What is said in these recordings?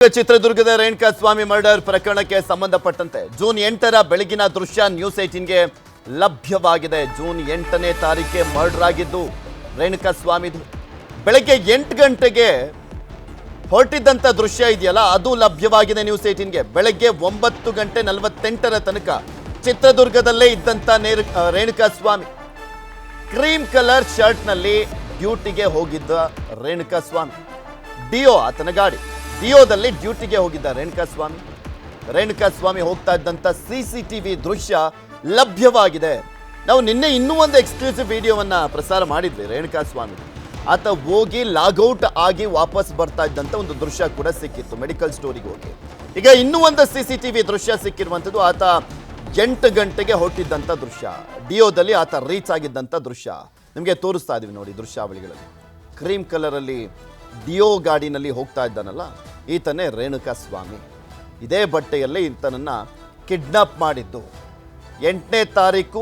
ಚಿತ್ರದುರ್ಗದ ರೇಣುಕಾ ಸ್ವಾಮಿ ಮರ್ಡರ್ ಪ್ರಕರಣಕ್ಕೆ ಸಂಬಂಧಪಟ್ಟಂತೆ ಜೂನ್ ಎಂಟರ ಬೆಳಗಿನ ದೃಶ್ಯ ನ್ಯೂಸ್ ಏಟೀನ್ಗೆ ಲಭ್ಯವಾಗಿದೆ. ಜೂನ್ ಎಂಟನೇ ತಾರೀಕೆ ಮರ್ಡರ್ ಆಗಿದ್ದು ರೇಣುಕಾ ಸ್ವಾಮಿದು ಬೆಳಗ್ಗೆ ಎಂಟು ಗಂಟೆಗೆ ಹೊರಟಿದ್ದಂಥ ದೃಶ್ಯ ಇದೆಯಲ್ಲ ಅದು ಲಭ್ಯವಾಗಿದೆ ನ್ಯೂಸ್ ಏಟೀನ್ಗೆ ಬೆಳಗ್ಗೆ ಒಂಬತ್ತು ಗಂಟೆ ನಲವತ್ತೆಂಟರ ತನಕ ಚಿತ್ರದುರ್ಗದಲ್ಲೇ ಇದ್ದಂಥ ನೇರು ಆ, ರೇಣುಕಾ ಸ್ವಾಮಿ ಕ್ರೀಮ್ ಕಲರ್ ಶರ್ಟ್ನಲ್ಲಿ ಡ್ಯೂಟಿಗೆ ಹೋಗಿದ್ದ ರೇಣುಕಾ ಸ್ವಾಮಿ ಡಿಯೋ ಆತನ ಗಾಡಿ. ಡಿಯೋದಲ್ಲಿ ಡ್ಯೂಟಿಗೆ ಹೋಗಿದ್ದ ರೇಣುಕಾ ಸ್ವಾಮಿ. ರೇಣುಕಾ ಸ್ವಾಮಿ ಹೋಗ್ತಾ ಇದ್ದಂಥ ಸಿ ಸಿ ಟಿ ವಿ ದೃಶ್ಯ ಲಭ್ಯವಾಗಿದೆ. ನಾವು ನಿನ್ನೆ ಇನ್ನೂ ಒಂದು ಎಕ್ಸ್ಕ್ಲೂಸಿವ್ ವಿಡಿಯೋವನ್ನು ಪ್ರಸಾರ ಮಾಡಿದ್ವಿ, ರೇಣುಕಾ ಸ್ವಾಮಿ. ಆತ ಹೋಗಿ ಲಾಗೌಟ್ ಆಗಿ ವಾಪಸ್ ಬರ್ತಾ ಇದ್ದಂಥ ಒಂದು ದೃಶ್ಯ ಕೂಡ ಸಿಕ್ಕಿತ್ತು, ಮೆಡಿಕಲ್ ಸ್ಟೋರಿಗೆ ಹೋಗಿ. ಈಗ ಇನ್ನೂ ಒಂದು ಸಿ ಸಿ ಟಿ ವಿ ದೃಶ್ಯ ಸಿಕ್ಕಿರುವಂಥದ್ದು ಆತ ಎಂಟು ಗಂಟೆಗೆ ಹೊರಟಿದ್ದಂಥ ದೃಶ್ಯ. ಡಿಯೋದಲ್ಲಿ ಆತ ರೀಚ್ ಆಗಿದ್ದಂಥ ದೃಶ್ಯ. ನಿಮಗೆ ತೋರಿಸ್ತಾ ಇದೀವಿ ನೋಡಿ ದೃಶ್ಯಾವಳಿಗಳಲ್ಲಿ. ಕ್ರೀಮ್ ಕಲರಲ್ಲಿ ಡಿಯೋ ಗಾಡಿನಲ್ಲಿ ಹೋಗ್ತಾ ಇದ್ದಾನಲ್ಲ, ಈತನೇ ರೇಣುಕಾ ಸ್ವಾಮಿ. ಇದೇ ಬಟ್ಟೆಯಲ್ಲೇ ಈತನನ್ನು ಕಿಡ್ನಾಪ್ ಮಾಡಿದ್ದು. ಎಂಟನೇ ತಾರೀಕು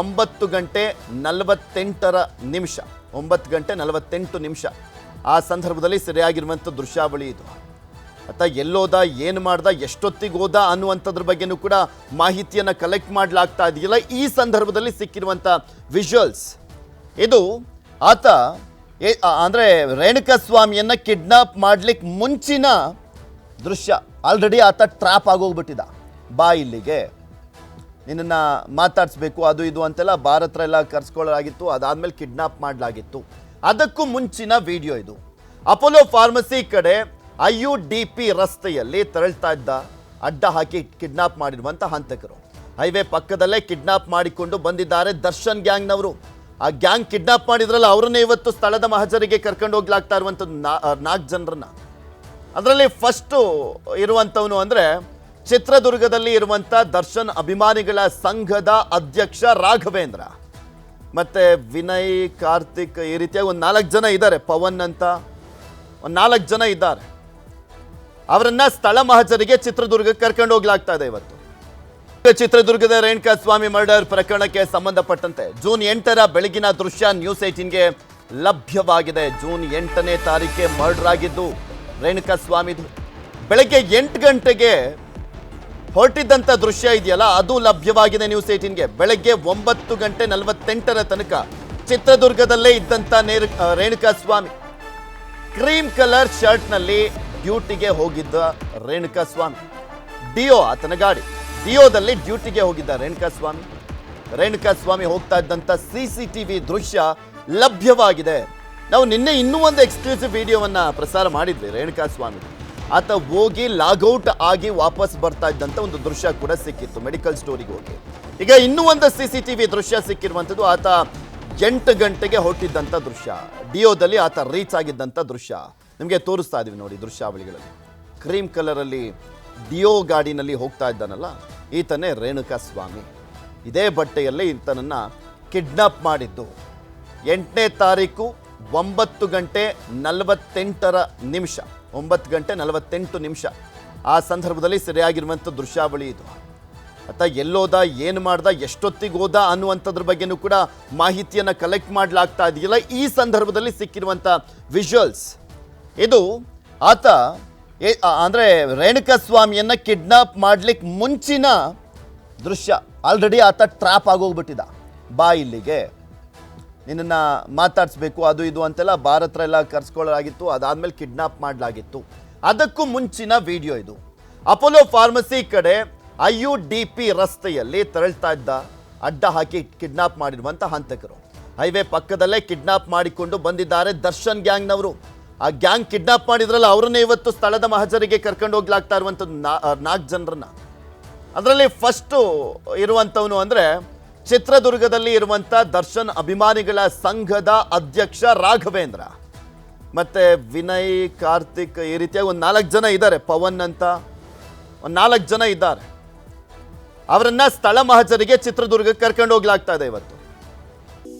ಒಂಬತ್ತು ಗಂಟೆ ನಲವತ್ತೆಂಟರ ನಿಮಿಷ. ಒಂಬತ್ತು ಗಂಟೆ ನಲವತ್ತೆಂಟು ನಿಮಿಷ. ಆ ಸಂದರ್ಭದಲ್ಲಿ ಸರಿಯಾಗಿರುವಂಥ ದೃಶ್ಯಾವಳಿ ಇದು. ಆತ ಎಲ್ಲೋದ, ಏನು ಮಾಡ್ದ, ಎಷ್ಟೊತ್ತಿಗೆ ಹೋದ ಅನ್ನುವಂಥದ್ರ ಬಗ್ಗೆನೂ ಕೂಡ ಮಾಹಿತಿಯನ್ನು ಕಲೆಕ್ಟ್ ಮಾಡಲಾಗ್ತಾ ಇದೆಯಲ್ಲ, ಈ ಸಂದರ್ಭದಲ್ಲಿ ಸಿಕ್ಕಿರುವಂಥ ವಿಜುವಲ್ಸ್ ಇದು ಆತ ಅಂದ್ರೆ ರೇಣುಕಾ ಸ್ವಾಮಿಯನ್ನ ಕಿಡ್ನಾಪ್ ಮಾಡ್ಲಿಕ್ಕೆ ಮುಂಚಿನ ದೃಶ್ಯ. ಆಲ್ರೆಡಿ ಆತ ಟ್ರ್ಯಾಪ್ ಆಗೋಗ್ಬಿಟ್ಟಿದ್ದ ಬಾ ಇಲ್ಲಿಗೆ. ನಿನ್ನನ್ನು ಮಾತಾಡಿಸ್ಬೇಕು, ಅದು ಇದು ಅಂತೆಲ್ಲ ಭಾರತ ಎಲ್ಲ ಕರ್ಸ್ಕೊಳ್ಳಲಾಗಿತ್ತು, ಅದಾದಮೇಲೆ ಕಿಡ್ನಾಪ್ ಮಾಡಲಾಗಿತ್ತು. ಅದಕ್ಕೂ ಮುಂಚಿನ ವಿಡಿಯೋ ಇದು. ಅಪೋಲೋ ಫಾರ್ಮಸಿ ಕಡೆ ಐ ಯು ಡಿ ಪಿ ರಸ್ತೆಯಲ್ಲಿ ತೆರಳ್ತಾ ಇದ್ದ ಅಡ್ಡ ಹಾಕಿ ಕಿಡ್ನಾಪ್ ಮಾಡಿರುವಂಥ ಹಂತಕರು. ಹೈವೇ ಪಕ್ಕದಲ್ಲೇ ಕಿಡ್ನಾಪ್ ಮಾಡಿಕೊಂಡು ಬಂದಿದ್ದಾರೆ ದರ್ಶನ್ ಗ್ಯಾಂಗ್ನವರು. ಆ ಗ್ಯಾಂಗ್ ಕಿಡ್ನಾಪ್ ಮಾಡಿದ್ರಲ್ಲ, ಅವರನ್ನೇ ಇವತ್ತು ಸ್ಥಳದ ಮಹಜರಿಗೆ ಕರ್ಕೊಂಡು ಹೋಗ್ಲಾಗ್ತಾ ಇರುವಂಥದ್ದು ನಾಲ್ಕು ಜನರನ್ನ. ಅದರಲ್ಲಿ ಫಸ್ಟು ಇರುವಂಥವನು ಅಂದರೆ ಚಿತ್ರದುರ್ಗದಲ್ಲಿ ಇರುವಂಥ ದರ್ಶನ್ ಅಭಿಮಾನಿಗಳ ಸಂಘದ ಅಧ್ಯಕ್ಷ ರಾಘವೇಂದ್ರ. ಮತ್ತೆ ವಿನಯ್, ಕಾರ್ತಿಕ್ ಈ ರೀತಿಯಾಗಿ ಒಂದು ನಾಲ್ಕು ಜನ ಇದ್ದಾರೆ, ಪವನ್ ಅಂತ. ಒಂದು ನಾಲ್ಕು ಜನ ಇದ್ದಾರೆ. ಅವರನ್ನ ಸ್ಥಳ ಮಹಜರಿಗೆ ಚಿತ್ರದುರ್ಗಕ್ಕೆ ಕರ್ಕೊಂಡು ಹೋಗ್ಲಾಗ್ತಾ ಇದೆ ಇವತ್ತು. ಚಿತ್ರದುರ್ಗದ ರೇಣುಕಾ ಸ್ವಾಮಿ ಮರ್ಡರ್ ಪ್ರಕರಣಕ್ಕೆ ಸಂಬಂಧಪಟ್ಟಂತೆ ಜೂನ್ ಎಂಟರ ಬೆಳಗಿನ ದೃಶ್ಯ ನ್ಯೂಸ್ ಏಟೀನ್ಗೆ ಲಭ್ಯವಾಗಿದೆ. ಜೂನ್ ಎಂಟನೇ ತಾರೀಕೆ ಮರ್ಡರ್ ಆಗಿದ್ದು ರೇಣುಕಾ ಸ್ವಾಮಿ ಬೆಳಗ್ಗೆ ಎಂಟು ಗಂಟೆಗೆ ಹೊರಟಿದ್ದಂಥ ದೃಶ್ಯ ಇದೆಯಲ್ಲ ಅದು ಲಭ್ಯವಾಗಿದೆ ನ್ಯೂಸ್ ಏಟೀನ್ಗೆ ಬೆಳಗ್ಗೆ ಒಂಬತ್ತು ಗಂಟೆ ನಲವತ್ತೆಂಟರ ತನಕ ಚಿತ್ರದುರ್ಗದಲ್ಲೇ ಇದ್ದಂಥ ನೇರು ಆ, ರೇಣುಕಾ ಸ್ವಾಮಿ ಕ್ರೀಮ್ ಕಲರ್ ಶರ್ಟ್ನಲ್ಲಿ ಡ್ಯೂಟಿಗೆ ಹೋಗಿದ್ದ ರೇಣುಕಾ ಸ್ವಾಮಿ ಡಿಯೋ ಆತನ ಗಾಡಿ. ಡಿಯೋದಲ್ಲಿ ಡ್ಯೂಟಿಗೆ ಹೋಗಿದ್ದ ರೇಣುಕಾ ಸ್ವಾಮಿ. ರೇಣುಕಾ ಸ್ವಾಮಿ ಹೋಗ್ತಾ ಇದ್ದಂಥ ಸಿ ಸಿ ಟಿ ವಿ ದೃಶ್ಯ ಲಭ್ಯವಾಗಿದೆ. ನಾವು ನಿನ್ನೆ ಇನ್ನೂ ಒಂದು ಎಕ್ಸ್ಕ್ಲೂಸಿವ್ ವಿಡಿಯೋವನ್ನು ಪ್ರಸಾರ ಮಾಡಿದ್ವಿ ರೇಣುಕಾ ಸ್ವಾಮಿ. ಆತ ಹೋಗಿ ಲಾಗೌಟ್ ಆಗಿ ವಾಪಸ್ ಬರ್ತಾ ಇದ್ದಂಥ ಒಂದು ದೃಶ್ಯ ಕೂಡ ಸಿಕ್ಕಿತ್ತು ಮೆಡಿಕಲ್ ಸ್ಟೋರಿಗೆ ಹೋಗಿ. ಈಗ ಇನ್ನೂ ಒಂದು ಸಿ ಸಿ ಟಿ ವಿ ದೃಶ್ಯ ಸಿಕ್ಕಿರುವಂಥದ್ದು ಆತ ಎಂಟು ಗಂಟೆಗೆ ಹೊರಟಿದ್ದಂಥ ದೃಶ್ಯ. ಡಿಯೋದಲ್ಲಿ ಆತ ರೀಚ್ ಆಗಿದ್ದಂಥ ದೃಶ್ಯ. ನಿಮಗೆ ತೋರಿಸ್ತಾ ಇದೀವಿ ನೋಡಿ ದೃಶ್ಯಾವಳಿಗಳಲ್ಲಿ. ಕ್ರೀಮ್ ಕಲರಲ್ಲಿ ಡಿಯೋ ಗಾಡಿನಲ್ಲಿ ಹೋಗ್ತಾ ಇದ್ದಾನಲ್ಲ? ಈತನೇ ರೇಣುಕಾ ಸ್ವಾಮಿ. ಇದೇ ಬಟ್ಟೆಯಲ್ಲೇ ಈತನನ್ನು ಕಿಡ್ನಾಪ್ ಮಾಡಿದ್ದು. ಎಂಟನೇ ತಾರೀಕು ಒಂಬತ್ತು ಗಂಟೆ ನಲವತ್ತೆಂಟರ ನಿಮಿಷ. ಒಂಬತ್ತು ಗಂಟೆ ನಲವತ್ತೆಂಟು ನಿಮಿಷ. ಆ ಸಂದರ್ಭದಲ್ಲಿ ಸರಿಯಾಗಿರುವಂಥ ದೃಶ್ಯಾವಳಿ ಇದು. ಆತ ಎಲ್ಲೋದ, ಏನು ಮಾಡ್ದ, ಎಷ್ಟೊತ್ತಿಗೆ ಹೋದ ಅನ್ನುವಂಥದ್ರ ಬಗ್ಗೆನೂ ಕೂಡ ಮಾಹಿತಿಯನ್ನು ಕಲೆಕ್ಟ್ ಮಾಡಲಾಗ್ತಾ ಇದೆಯಲ್ಲ, ಈ ಸಂದರ್ಭದಲ್ಲಿ ಸಿಕ್ಕಿರುವಂಥ ವಿಜುವಲ್ಸ್ ಇದು ಆತ ಅಂದ್ರೆ ರೇಣುಕಾ ಸ್ವಾಮಿಯನ್ನ ಕಿಡ್ನಾಪ್ ಮಾಡ್ಲಿಕ್ಕೆ ಮುಂಚಿನ ದೃಶ್ಯ. ಆಲ್ರೆಡಿ ಆತ ಟ್ರ್ಯಾಪ್ ಆಗೋಗ್ಬಿಟ್ಟಿದ್ದ ಬಾ ಇಲ್ಲಿಗೆ. ನಿನ್ನನ್ನು ಮಾತಾಡಿಸ್ಬೇಕು, ಅದು ಇದು ಅಂತೆಲ್ಲ ಭಾರತ ಎಲ್ಲ ಕರ್ಸ್ಕೊಳ್ಳಲಾಗಿತ್ತು, ಅದಾದ್ಮೇಲೆ ಕಿಡ್ನಾಪ್ ಮಾಡಲಾಗಿತ್ತು. ಅದಕ್ಕೂ ಮುಂಚಿನ ವಿಡಿಯೋ ಇದು. ಅಪೋಲೋ ಫಾರ್ಮಸಿ ಕಡೆ ಐ ಯು ಡಿ ಪಿ ರಸ್ತೆಯಲ್ಲಿ ತೆರಳ್ತಾ ಇದ್ದ ಅಡ್ಡ ಹಾಕಿ ಕಿಡ್ನಾಪ್ ಮಾಡಿರುವಂಥ ಹಂತಕರು. ಹೈವೇ ಪಕ್ಕದಲ್ಲೇ ಕಿಡ್ನಾಪ್ ಮಾಡಿಕೊಂಡು ಬಂದಿದ್ದಾರೆ ದರ್ಶನ್ ಗ್ಯಾಂಗ್ನವರು. ಆ ಗ್ಯಾಂಗ್ ಕಿಡ್ನಾಪ್ ಮಾಡಿದ್ರಲ್ಲ, ಅವರನ್ನೇ ಇವತ್ತು ಸ್ಥಳದ ಮಹಜರಿಗೆ ಕರ್ಕೊಂಡು ಹೋಗ್ಲಾಗ್ತಾ ಇರುವಂಥದ್ದು ನಾಲ್ಕು ಜನರನ್ನ. ಅದರಲ್ಲಿ ಫಸ್ಟು ಇರುವಂಥವನು ಅಂದರೆ ಚಿತ್ರದುರ್ಗದಲ್ಲಿ ಇರುವಂಥ ದರ್ಶನ್ ಅಭಿಮಾನಿಗಳ ಸಂಘದ ಅಧ್ಯಕ್ಷ ರಾಘವೇಂದ್ರ. ಮತ್ತೆ ವಿನಯ್, ಕಾರ್ತಿಕ್ ಈ ರೀತಿಯಾಗಿ ಒಂದು ನಾಲ್ಕು ಜನ ಇದ್ದಾರೆ, ಪವನ್ ಅಂತ. ಒಂದು ನಾಲ್ಕು ಜನ ಇದ್ದಾರೆ. ಅವರನ್ನ ಸ್ಥಳ ಮಹಜರಿಗೆ ಚಿತ್ರದುರ್ಗಕ್ಕೆ ಕರ್ಕೊಂಡು ಹೋಗ್ಲಾಗ್ತಾ ಇದೆ ಇವತ್ತು.